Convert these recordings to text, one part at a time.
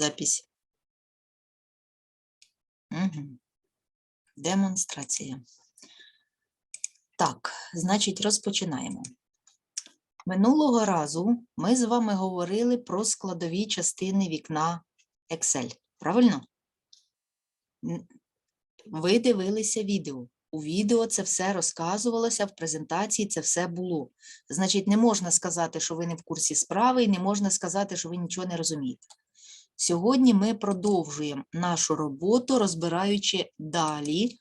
запись. Угу. Демонстрація. Так, значить, розпочинаємо. Минулого разу ми з вами говорили про складові частини вікна Excel. Правильно? Ви дивилися відео. У відео це все розказувалося, в презентації це все було. Значить, не можна сказати, що ви не в курсі справи, і не можна сказати, що ви нічого не розумієте. Сьогодні ми продовжуємо нашу роботу, розбираючи далі,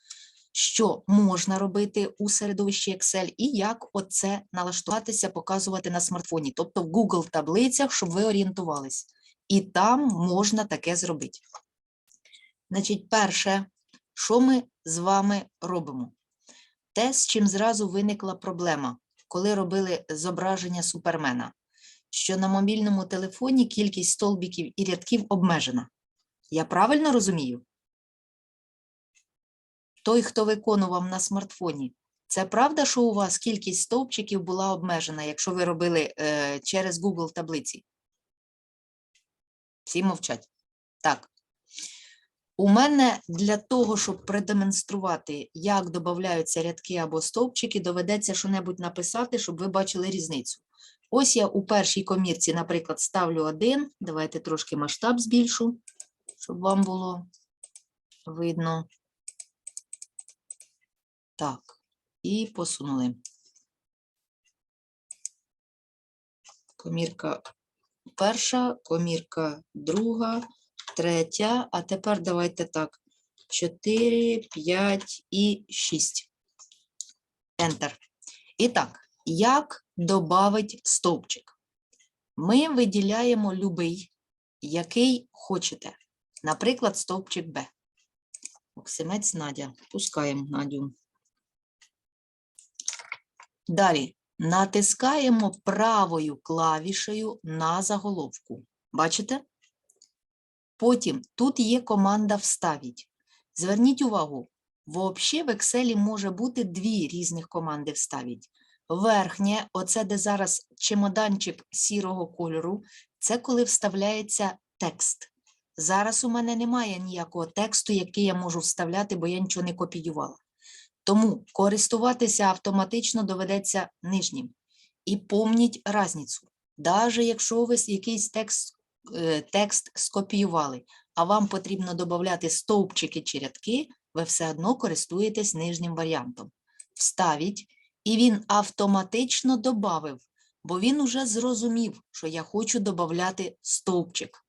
що можна робити у середовищі Excel і як оце налаштуватися, показувати на смартфоні, тобто в Google таблицях, щоб ви орієнтувались. І там можна таке зробити. Значить, перше, що ми з вами робимо? Те, з чим зразу виникла проблема, коли робили зображення супермена, що на мобільному телефоні кількість столбиків і рядків обмежена. Я правильно розумію? Той, хто виконував на смартфоні, це правда, що у вас кількість стовпчиків була обмежена, якщо ви робили е, через Google таблиці? Всі мовчать. Так. У мене для того, щоб продемонструвати, як додаються рядки або стовпчики, доведеться що-небудь написати, щоб ви бачили різницю. Ось я у першій комірці, наприклад, ставлю один. Давайте трошки масштаб збільшу, щоб вам було видно. Так, і посунули. Комірка перша, комірка друга, третя, а тепер давайте так. 4, 5 і 6. Enter. І так, як додати стовпчик? Ми виділяємо любий, який хочете. Наприклад, стовпчик Б. Оксимець Надя. Пускаємо Надю. Далі натискаємо правою клавішею на заголовку. Бачите? Потім тут є команда «Вставіть». Зверніть увагу, взагалі в Excel може бути дві різних команди «Вставіть». Верхнє, оце де зараз чемоданчик сірого кольору, це коли вставляється текст. Зараз у мене немає ніякого тексту, який я можу вставляти, бо я нічого не копіювала. Тому користуватися автоматично доведеться нижнім. І помніть разницю. Навіть якщо ви якийсь текст, е, текст скопіювали, а вам потрібно додати стовпчики чи рядки, ви все одно користуєтесь нижнім варіантом. Вставіть, і він автоматично додав, бо він уже зрозумів, що я хочу додати стовпчик.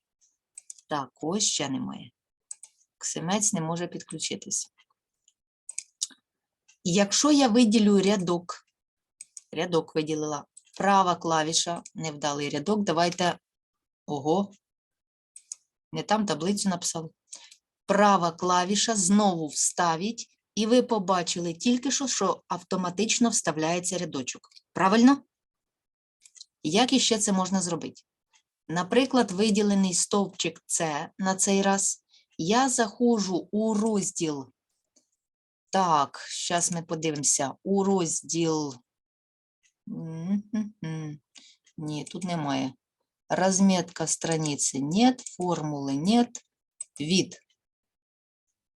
Так, ось ще немає. Ксимець не може підключитись. Якщо я виділю рядок, рядок виділила, права клавіша, невдалий рядок, давайте, ого, не там таблицю написали. Права клавіша знову вставіть, і ви побачили тільки що, що автоматично вставляється рядочок. Правильно? Як іще це можна зробити? Наприклад, виділений стовпчик С на цей раз. Я заходжу у розділ так, зараз ми подивимося. У розділ. Ні, тут немає. Разметка страницы нет, формулы нет, вид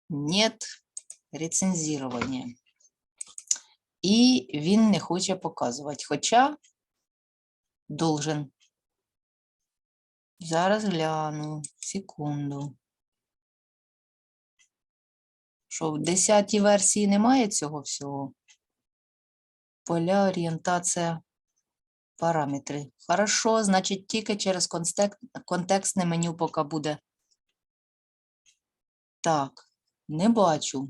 нет, рецензирование. І він не хоче показувати, хоча должен. Зараз гляну, секунду. Що в 10 версії немає цього всього? Поля, орієнтація, параметри. Хорошо, значить, тільки через контекстне меню поки буде. Так, не бачу.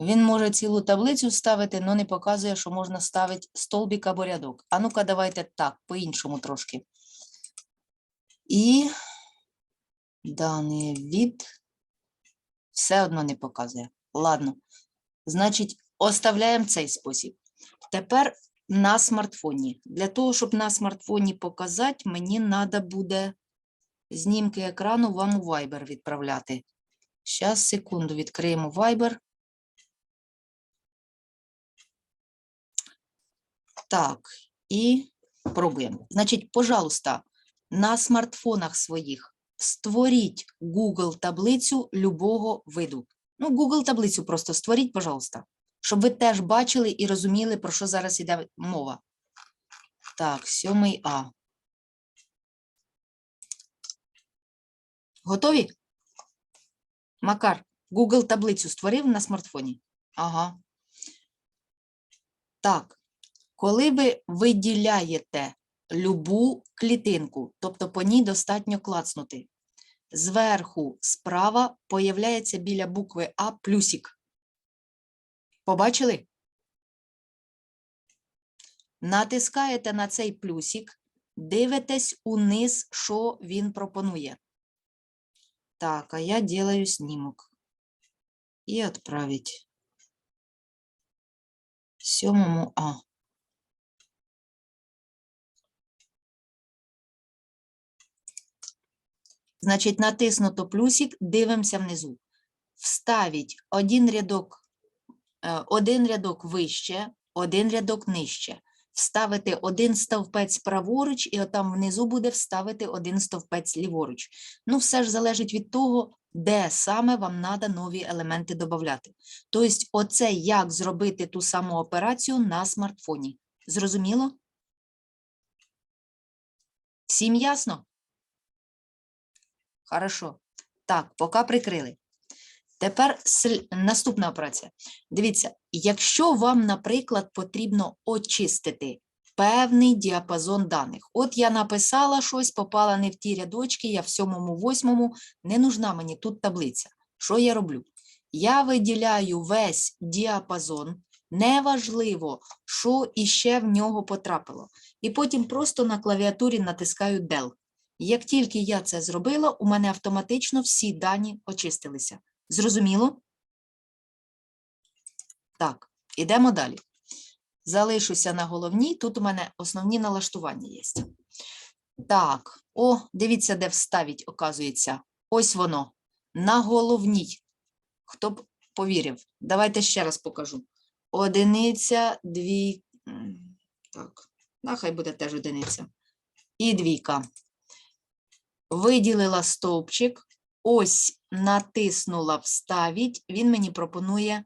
Він може цілу таблицю ставити, але не показує, що можна ставити столбик або рядок. А ну-ка, давайте так, по-іншому трошки. І даний від все одно не показує. Ладно. Значить, оставляємо цей спосіб. Тепер на смартфоні. Для того, щоб на смартфоні показати, мені треба буде знімки екрану вам у Viber відправляти. Зараз, секунду, відкриємо Viber. Так, і пробуємо. Значить, пожалуйста, на смартфонах своїх створіть Google таблицю любого виду. Ну, Google таблицю просто створіть, пожалуйста, щоб ви теж бачили і розуміли, про що зараз іде мова. Так, сьомий А. Готові? Макар, Google таблицю створив на смартфоні? Ага. Так, коли ви виділяєте любу клітинку, тобто по ній достатньо клацнути, зверху справа появляється біля букви А плюсик. Побачили? Натискаєте на цей плюсик, дивитесь униз, що він пропонує. Так, а я делаю снимок. И отправить. Сьомому А. Значить, натиснуто плюсик, дивимося внизу. Вставіть один рядок, е, один рядок вище, один рядок нижче. Вставити один стовпець праворуч, і отам внизу буде вставити один стовпець ліворуч. Ну, все ж залежить від того, де саме вам треба нові елементи додати. Тобто, оце як зробити ту саму операцію на смартфоні. Зрозуміло? Всім ясно? Хорошо. Так, поки прикрили. Тепер наступна операція. Дивіться, якщо вам, наприклад, потрібно очистити певний діапазон даних. От я написала щось, попала не в ті рядочки, я в сьомому, восьмому, не нужна мені тут таблиця. Що я роблю? Я виділяю весь діапазон, неважливо, що іще в нього потрапило. І потім просто на клавіатурі натискаю Del. Як тільки я це зробила, у мене автоматично всі дані очистилися. Зрозуміло? Так, ідемо далі. Залишуся на головній, тут у мене основні налаштування є. Так, о, дивіться, де вставить, оказується. Ось воно. На головній. Хто б повірив? Давайте ще раз покажу. Одиниця, дві. Так, да, хай буде теж одиниця. І двійка. Виділила стовпчик. Ось натиснула вставіть. Він мені пропонує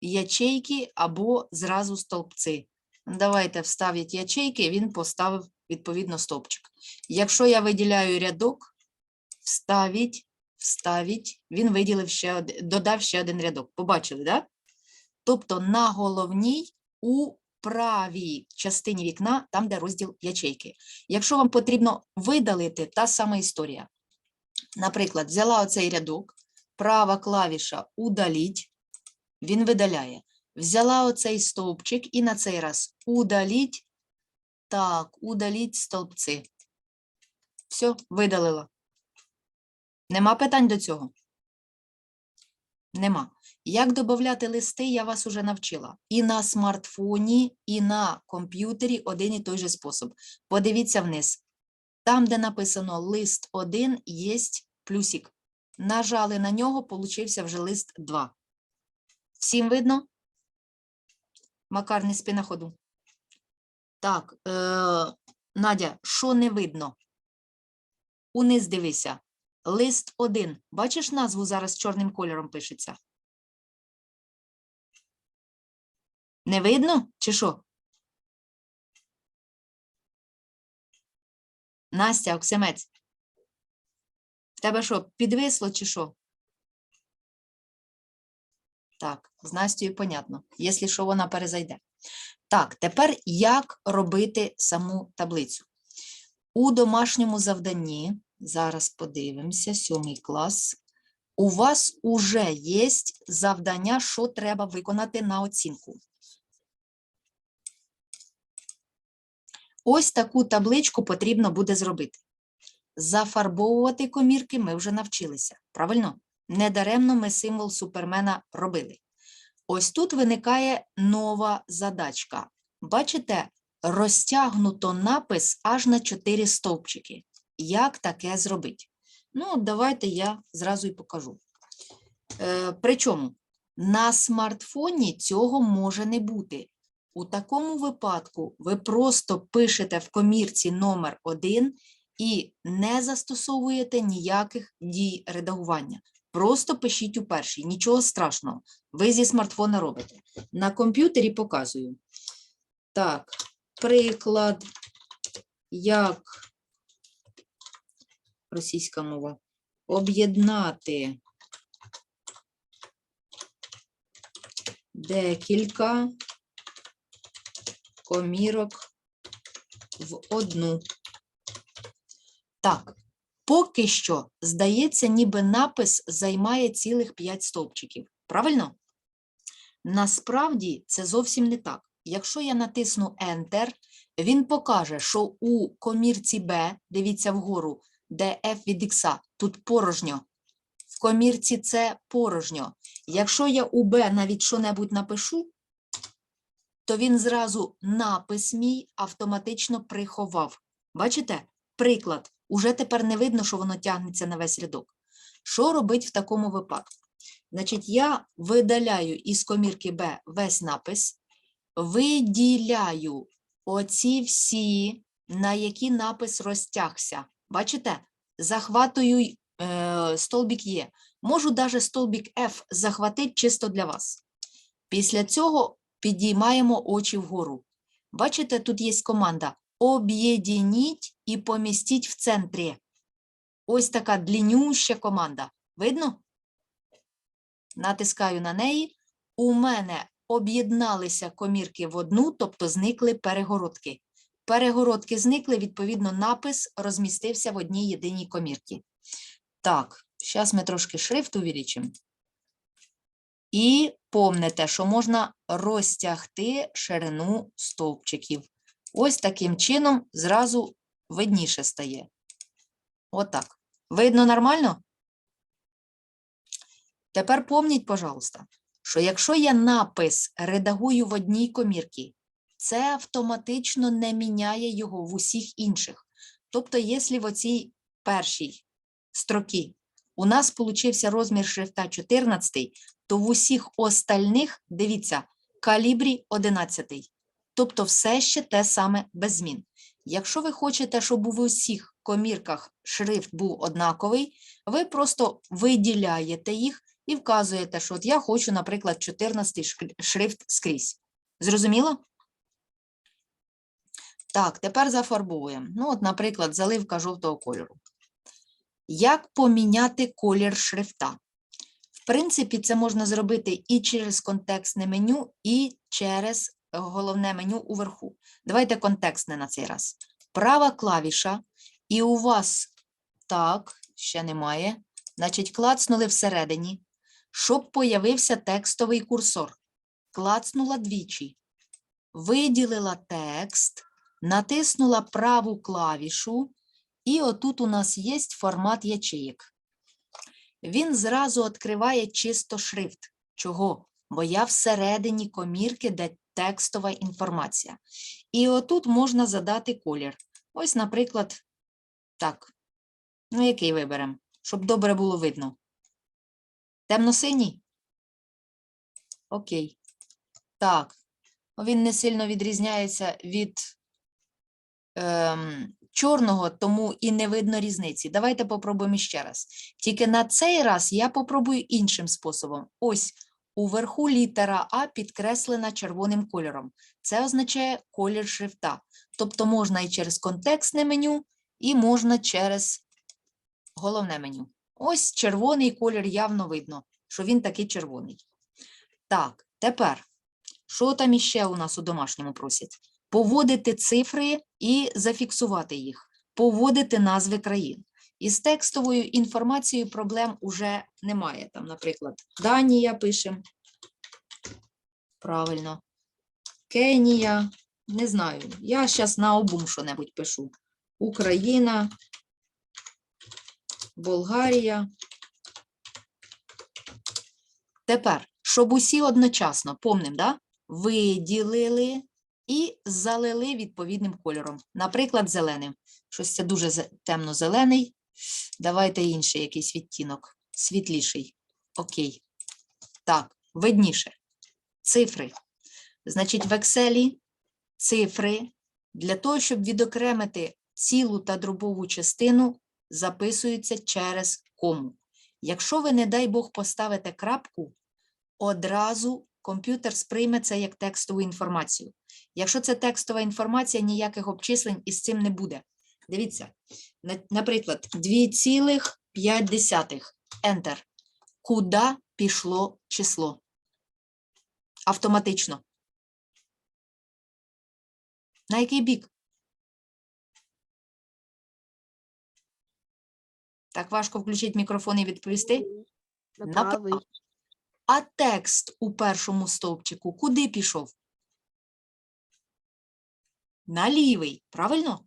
ячейки або зразу стовпці. Давайте вставить ячейки, він поставив відповідно стовпчик. Якщо я виділяю рядок, вставіть, вставіть, він виділив ще додав ще один рядок. Побачили, так? Да? Тобто на головній у правій частині вікна, там, де розділ ячейки. Якщо вам потрібно видалити, та сама історія. Наприклад, взяла оцей рядок, права клавіша удаліть, він видаляє. Взяла оцей стовпчик і на цей раз удаліть. Так, удаліть стовпці. Все, видалила. Нема питань до цього? Нема. Як додати листи, я вас уже навчила. І на смартфоні, і на комп'ютері один і той же спосіб. Подивіться вниз. Там, де написано лист 1, є плюсик. Нажали на нього, получився вже лист 2. Всім видно? Макар, не спи на ходу. Так, е, Надя, що не видно? Униз дивися. Лист 1. Бачиш назву зараз чорним кольором пишеться? Не видно чи що? Настя, Оксимець. В тебе що, підвисло чи що? Так, з Настю понятно, якщо що вона перезайде. Так, тепер як робити саму таблицю? У домашньому завданні, зараз подивимося, сьомий клас, у вас уже є завдання, що треба виконати на оцінку. Ось таку табличку потрібно буде зробити. Зафарбовувати комірки ми вже навчилися, правильно? Недаремно ми символ супермена робили. Ось тут виникає нова задачка. Бачите, розтягнуто напис аж на 4 стовпчики. Як таке зробити? Ну, давайте я зразу і покажу. Е, причому на смартфоні цього може не бути. У такому випадку ви просто пишете в комірці номер 1 і не застосовуєте ніяких дій редагування. Просто пишіть у першій, нічого страшного. Ви зі смартфона робите. На комп'ютері показую. Так, приклад, як російська мова, об'єднати декілька комірок в одну. Так, поки що, здається, ніби напис займає цілих 5 стовпчиків. Правильно? Насправді це зовсім не так. Якщо я натисну Enter, він покаже, що у комірці B, дивіться вгору, де F від X, тут порожньо. В комірці С порожньо. Якщо я у Б навіть що-небудь напишу, то він зразу напис мій автоматично приховав. Бачите? Приклад. Уже тепер не видно, що воно тягнеться на весь рядок. Що робить в такому випадку? Значить, я видаляю із комірки Б весь напис, виділяю оці всі, на які напис розтягся. Бачите? Захватую е, столбік Є. Можу навіть столбік F захватити чисто для вас. Після цього підіймаємо очі вгору. Бачите, тут є команда «Об'єдніть і помістіть в центрі». Ось така дліннюща команда. Видно? Натискаю на неї. У мене об'єдналися комірки в одну, тобто зникли перегородки. Перегородки зникли, відповідно, напис розмістився в одній єдиній комірці. Так, зараз ми трошки шрифт увеличимо. І помните, що можна розтягти ширину стовпчиків. Ось таким чином зразу видніше стає. Отак. Видно нормально? Тепер помніть, пожалуйста, що якщо я напис редагую в одній комірці, це автоматично не міняє його в усіх інших. Тобто, якщо в оцій першій строкі у нас получився розмір шрифта 14, то в усіх остальних, дивіться, калібрі 11. Тобто все ще те саме без змін. Якщо ви хочете, щоб у усіх комірках шрифт був однаковий, ви просто виділяєте їх і вказуєте, що от я хочу, наприклад, 14 шк- шрифт скрізь. Зрозуміло? Так, тепер зафарбовуємо. Ну, от, наприклад, заливка жовтого кольору. Як поміняти колір шрифта? В принципі, це можна зробити і через контекстне меню, і через е, головне меню уверху. Давайте контекстне на цей раз. Права клавіша, і у вас так, ще немає. Значить, клацнули всередині, щоб появився текстовий курсор. Клацнула двічі. Виділила текст, натиснула праву клавішу, і отут у нас є формат ячеїк. Він зразу відкриває чисто шрифт. Чого? Бо я всередині комірки, де текстова інформація. І отут можна задати колір. Ось, наприклад, так. Ну, який виберемо, щоб добре було видно. Темно-синій? Окей. Так. Він не сильно відрізняється від чорного, тому і не видно різниці. Давайте попробуємо ще раз. Тільки на цей раз я попробую іншим способом. Ось уверху літера А підкреслена червоним кольором. Це означає колір шрифта. Тобто можна і через контекстне меню, і можна через головне меню. Ось червоний колір явно видно, що він такий червоний. Так, тепер, що там іще у нас у домашньому просять? Поводити цифри і зафіксувати їх, поводити назви країн. Із текстовою інформацією проблем уже немає. Там, наприклад, Данія пишемо. Правильно. Кенія. Не знаю. Я зараз на обум що-небудь пишу. Україна, Болгарія. Тепер, щоб усі одночасно, помним, да? виділили і залили відповідним кольором. Наприклад, зеленим. Щось це дуже зе- темно-зелений. Давайте інший якийсь відтінок. Світліший. Окей. Так, видніше. Цифри. Значить, в Excel цифри для того, щоб відокремити цілу та дробову частину записуються через кому. Якщо ви, не дай Бог, поставите крапку, одразу комп'ютер сприйме це як текстову інформацію. Якщо це текстова інформація, ніяких обчислень із цим не буде. Дивіться, наприклад, 2,5. Enter. Куди пішло число? Автоматично. На який бік? Так важко включити мікрофон і відповісти. На Направо. А текст у першому стовпчику куди пішов? На лівий, правильно?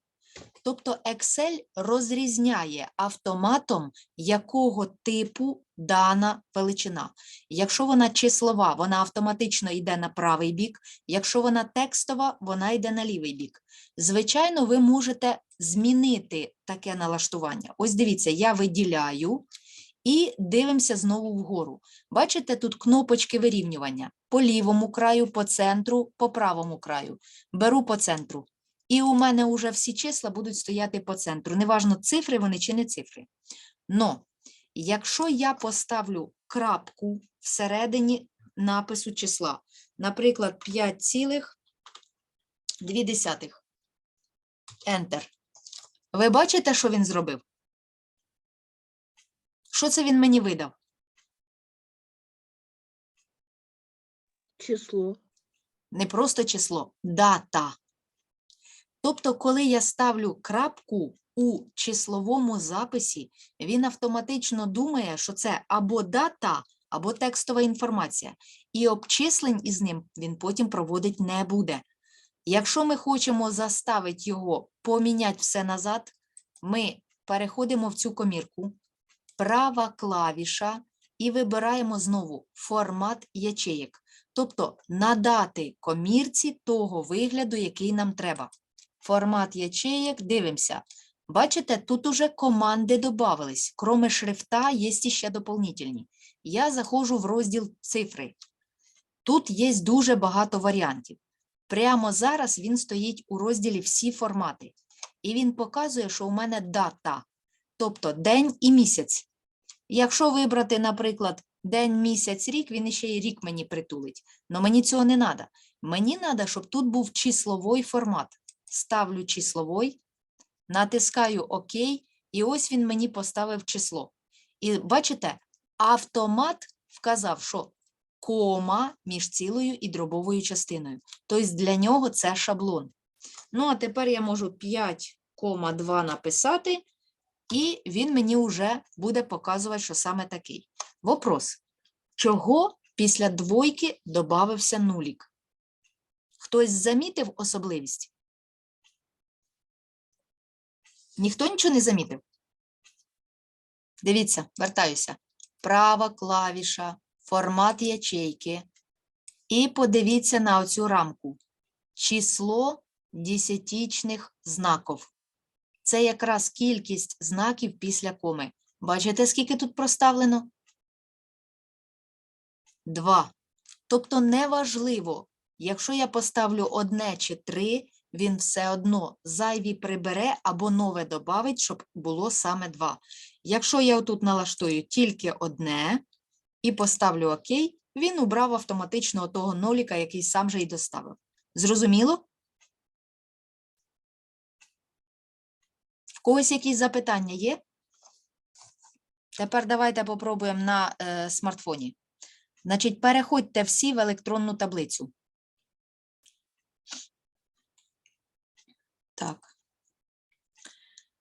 Тобто Excel розрізняє автоматом, якого типу дана величина. Якщо вона числова, вона автоматично йде на правий бік, якщо вона текстова, вона йде на лівий бік. Звичайно, ви можете змінити таке налаштування. Ось дивіться, я виділяю і дивимося знову вгору. Бачите, тут кнопочки вирівнювання по лівому краю, по центру, по правому краю. Беру по центру. І у мене вже всі числа будуть стояти по центру. Неважно, цифри вони чи не цифри. Но якщо я поставлю крапку всередині напису числа, наприклад, 5,2. Enter. Ви бачите, що він зробив? Що це він мені видав? Число. не просто число, дата. Тобто, коли я ставлю крапку у числовому записі, він автоматично думає, що це або дата, або текстова інформація, і обчислень із ним він потім проводить не буде. Якщо ми хочемо заставити його поміняти все назад, ми переходимо в цю комірку, права клавіша і вибираємо знову формат ячеїк. Тобто надати комірці того вигляду, який нам треба. Формат ячеїк, дивимося. Бачите, тут уже команди додавались. Кроме шрифта, є ще доповнительні. Я заходжу в розділ цифри. Тут є дуже багато варіантів. Прямо зараз він стоїть у розділі всі формати. І він показує, що у мене дата, тобто день і місяць. Якщо вибрати, наприклад, день, місяць, рік, він іще й рік мені притулить. Но мені цього не треба. Мені треба, щоб тут був числовий формат. Ставлю числовий, натискаю ОК, і ось він мені поставив число. І бачите, автомат вказав, що кома між цілою і дробовою частиною. Тобто для нього це шаблон. Ну, а тепер я можу 5,2 написати, і він мені вже буде показувати, що саме такий. Вопрос. Чого після двойки додався нулік? Хтось замітив особливість? Ніхто нічого не замітив? Дивіться, вертаюся. Права клавіша, формат ячейки. І подивіться на оцю рамку. Число десятичних знаків. Це якраз кількість знаків після коми. Бачите, скільки тут проставлено? Два. Тобто неважливо, якщо я поставлю одне чи три, він все одно зайві прибере або нове добавить, щоб було саме два. Якщо я отут налаштую тільки одне і поставлю ОК, він убрав автоматично того ноліка, який сам же і доставив. Зрозуміло? Когось якісь запитання є? Тепер давайте попробуємо на е, смартфоні. Значить, переходьте всі в електронну таблицю. Так.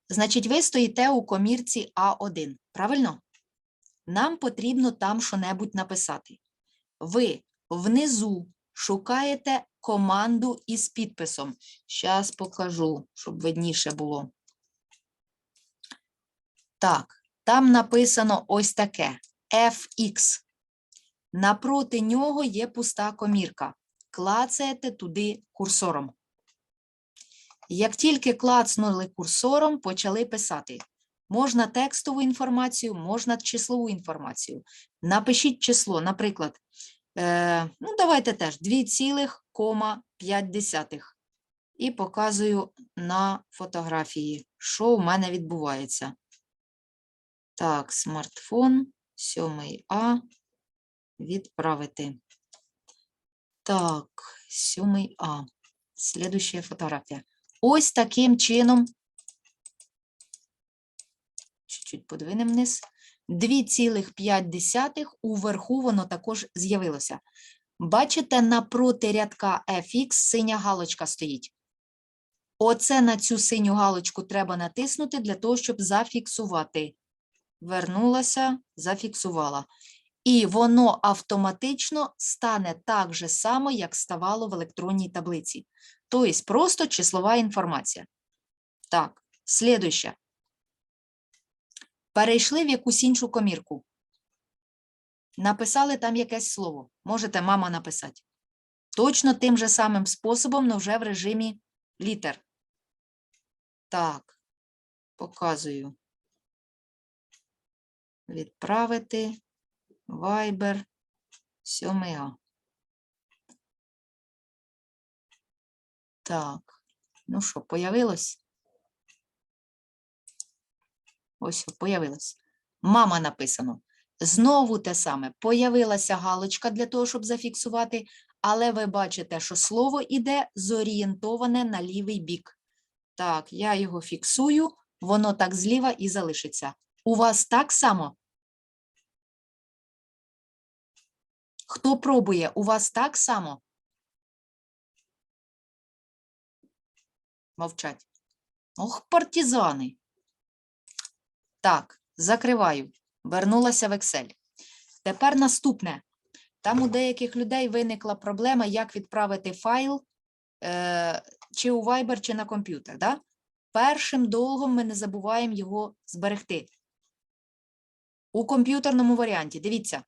Значить, ви стоїте у комірці А1, правильно? Нам потрібно там що-небудь написати. Ви внизу шукаєте команду із підписом. Зараз покажу, щоб видніше було. Так, там написано ось таке: FX. Напроти нього є пуста комірка. Клацаєте туди курсором. Як тільки клацнули курсором, почали писати. Можна текстову інформацію, можна числову інформацію. Напишіть число, наприклад, е, ну давайте теж 2,5. і показую на фотографії, що у мене відбувається. Так, смартфон, 7А, відправити. Так, 7А. Слідуща фотографія. Ось таким чином. Чуть-чуть подвинемо вниз. 2,5 уверху воно також з'явилося. Бачите, напроти рядка FX синя галочка стоїть. Оце на цю синю галочку треба натиснути для того, щоб зафіксувати. Вернулася, зафіксувала. І воно автоматично стане так же само, як ставало в електронній таблиці. Тобто просто числова інформація. Так, слідуще. Перейшли в якусь іншу комірку. Написали там якесь слово. Можете мама написати. Точно тим же самим способом, але вже в режимі літер. Так, показую. Відправити Viber 7А. Так, ну що, появилось? Ось, появилось. Мама написано. Знову те саме. Появилася галочка для того, щоб зафіксувати, але ви бачите, що слово іде зорієнтоване на лівий бік. Так, я його фіксую, воно так зліва і залишиться. У вас так само? Хто пробує, у вас так само? Мовчать. Ох, партизани. Так, закриваю. Вернулася в Excel. Тепер наступне. Там у деяких людей виникла проблема, як відправити файл е, чи у Viber, чи на комп'ютер. Да? Першим долгом ми не забуваємо його зберегти. У комп'ютерному варіанті, дивіться,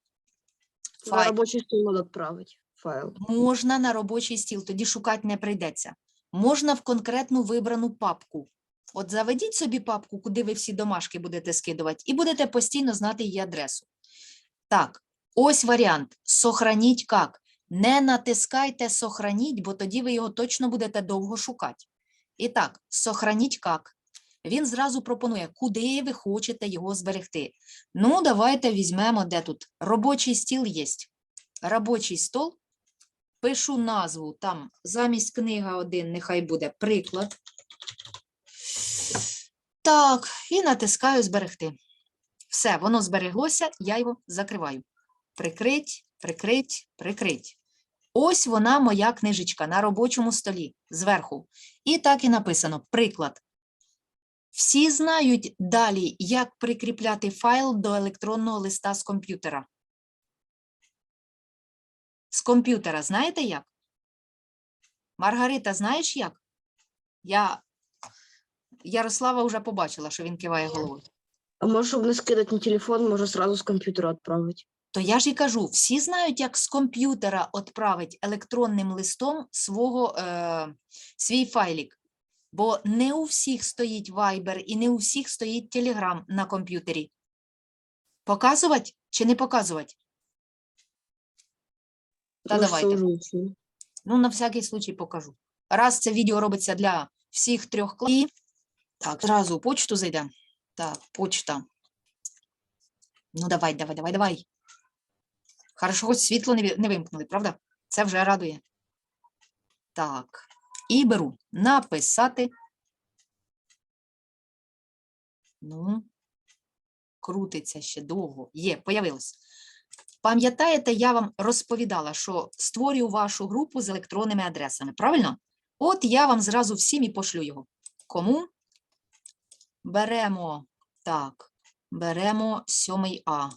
На файл стол надо отправить файл. можна на робочий стіл, тоді шукати не прийдеться. Можна в конкретну вибрану папку. От заведіть собі папку, куди ви всі домашки будете скидувати, і будете постійно знати її адресу. Так, ось варіант. Сохраніть як. Не натискайте сохраніть, бо тоді ви його точно будете довго шукати. І так, сохраніть як. Він зразу пропонує, куди ви хочете його зберегти. Ну, давайте візьмемо, де тут робочий стіл є. Робочий стол. Пишу назву там замість книга 1, нехай буде приклад. Так, і натискаю зберегти. Все, воно збереглося, я його закриваю. Прикрить, прикрить, прикрить. Ось вона моя книжечка на робочому столі зверху. І так і написано: приклад. Всі знають далі, як прикріпляти файл до електронного листа з комп'ютера. З комп'ютера знаєте як? Маргарита, знаєш як? Я Ярослава вже побачила, що він киває головою. А может, чтобы не скидать на телефон, можно сразу с компьютера отправить. То я ж і кажу, всі знають, як з комп'ютера відправити електронним листом свого, е, свій файлік. Бо не у всіх стоїть Viber і не у всіх стоїть Telegram на комп'ютері. Показувати чи не показувати? Та давайте. Ну, на всякий случай покажу. Раз це відео робиться для всіх трьох класів. Так, зразу у почту зайдемо. Так, почта. Ну, давай, давай, давай, давай. Хорошо, хоч світло не вимкнули, правда? Це вже радує. Так. І беру написати. Ну, крутиться ще довго. Є, появилось. Пам'ятаєте, я вам розповідала, що створюю вашу групу з електронними адресами, правильно? От я вам зразу всім і пошлю його. Кому? Беремо, так, беремо 7А.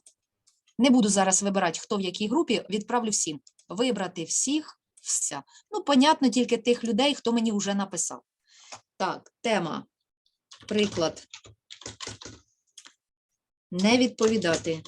Не буду зараз вибирати, хто в якій групі, відправлю всім. Вибрати всіх, вся. Ну, понятно, тільки тих людей, хто мені вже написав. Так, тема. Приклад. Не відповідати.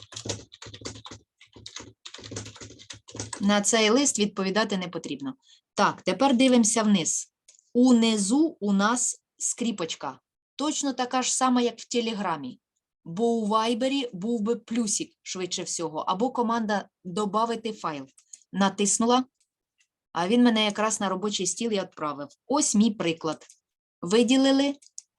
На цей лист відповідати не потрібно. Так, тепер дивимося вниз. Унизу у нас скріпочка. Точно така ж сама, як в Телеграмі. Бо у Вайбері був би плюсик, швидше всього, або команда «Добавити файл». Натиснула. А він мене якраз на робочий стіл і відправив. Ось мій приклад. Виділили,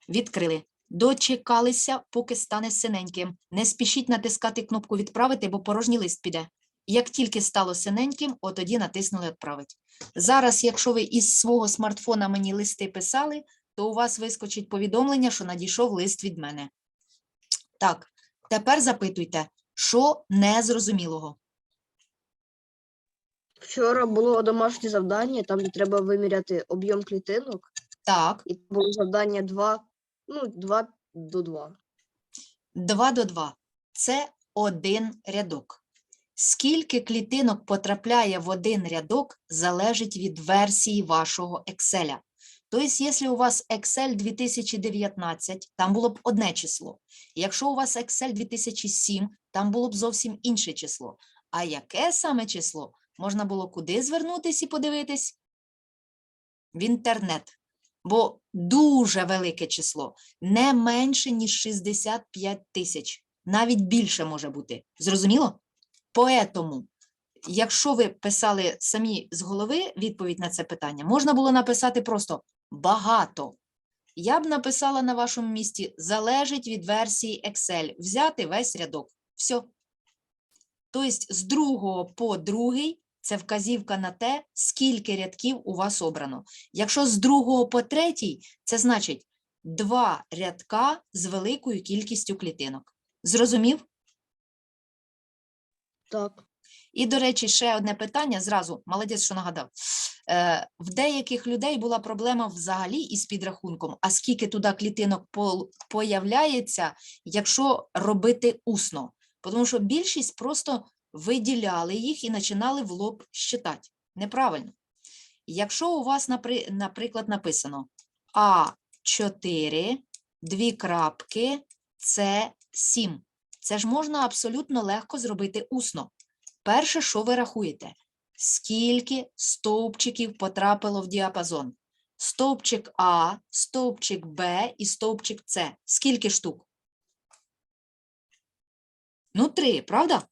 відкрили. Дочекалися, поки стане синеньким. Не спішіть натискати кнопку відправити, бо порожній лист піде. Як тільки стало синеньким, от тоді натиснули відправити. Зараз, якщо ви із свого смартфона мені листи писали, то у вас вискочить повідомлення, що надійшов лист від мене. Так, тепер запитуйте, що незрозумілого. Вчора було домашнє завдання, там де треба виміряти об'єм клітинок, Так, і було завдання 2, ну, 2 до 2. 2 до 2 – це один рядок. Скільки клітинок потрапляє в один рядок, залежить від версії вашого Excel. Тобто, якщо у вас Excel 2019, там було б одне число. Якщо у вас Excel 2007, там було б зовсім інше число. А яке саме число? Можна було куди звернутися і подивитись? В інтернет. Бо дуже велике число, не менше, ніж 65 тисяч. Навіть більше може бути. Зрозуміло? Поетому, якщо ви писали самі з голови відповідь на це питання, можна було написати просто багато. Я б написала на вашому місці залежить від версії Excel. Взяти весь рядок. Все. Тобто з другого по другий це вказівка на те, скільки рядків у вас обрано. Якщо з другого по третій, це значить два рядка з великою кількістю клітинок. Зрозумів? Так. І, до речі, ще одне питання зразу, молодець, що нагадав. Е, в деяких людей була проблема взагалі із підрахунком, а скільки туди клітинок появляється, якщо робити усно. Тому що більшість просто виділяли їх і починали в лоб щитати. Неправильно. Якщо у вас, наприклад, написано А4, дві крапки, С7, це ж можна абсолютно легко зробити усно. Перше, що ви рахуєте? Скільки стовпчиків потрапило в діапазон? Стовпчик А, стовпчик Б і стовпчик С. Скільки штук? Ну, три, правда?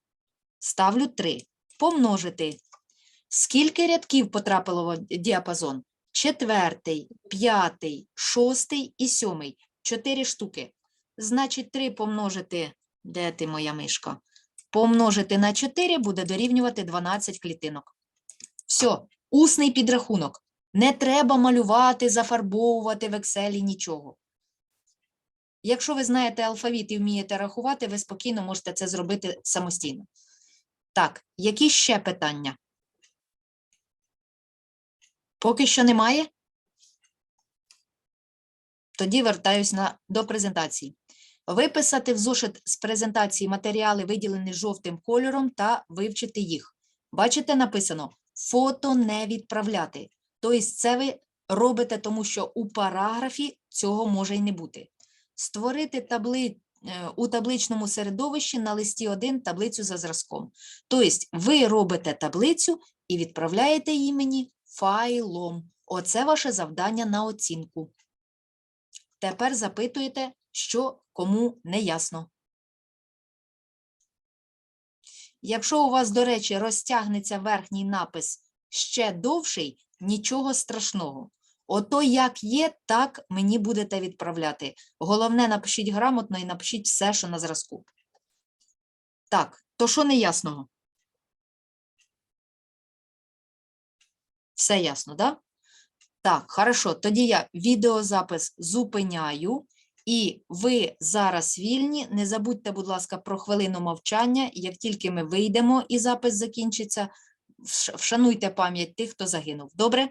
Ставлю три. Помножити. Скільки рядків потрапило в діапазон? Четвертий, п'ятий, шостий і сьомий. Чотири штуки. Значить, три помножити. Де ти моя мишка? помножити на 4 буде дорівнювати 12 клітинок. Все, усний підрахунок. Не треба малювати, зафарбовувати в Excel нічого. Якщо ви знаєте алфавіт і вмієте рахувати, ви спокійно можете це зробити самостійно. Так, які ще питання? Поки що немає? Тоді вертаюсь на, до презентації. Виписати в зошит з презентації матеріали, виділені жовтим кольором, та вивчити їх. Бачите, написано фото не відправляти. Тобто, це ви робите, тому що у параграфі цього може й не бути. Створити табли... е, у табличному середовищі на листі 1 таблицю за зразком. Тобто, ви робите таблицю і відправляєте її мені файлом. Оце ваше завдання на оцінку. Тепер запитуєте, що кому не ясно. Якщо у вас, до речі, розтягнеться верхній напис ще довший, нічого страшного. Ото як є, так мені будете відправляти. Головне, напишіть грамотно і напишіть все, що на зразку. Так, то що неясного? Все ясно? Да? Так, хорошо. Тоді я відеозапис зупиняю. І ви зараз вільні. Не забудьте, будь ласка, про хвилину мовчання. Як тільки ми вийдемо і запис закінчиться, вшануйте пам'ять тих, хто загинув. Добре?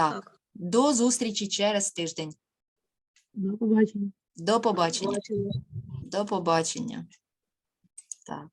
Так, Так. до зустрічі через тиждень. До побачення. До побачення. До побачення. Так.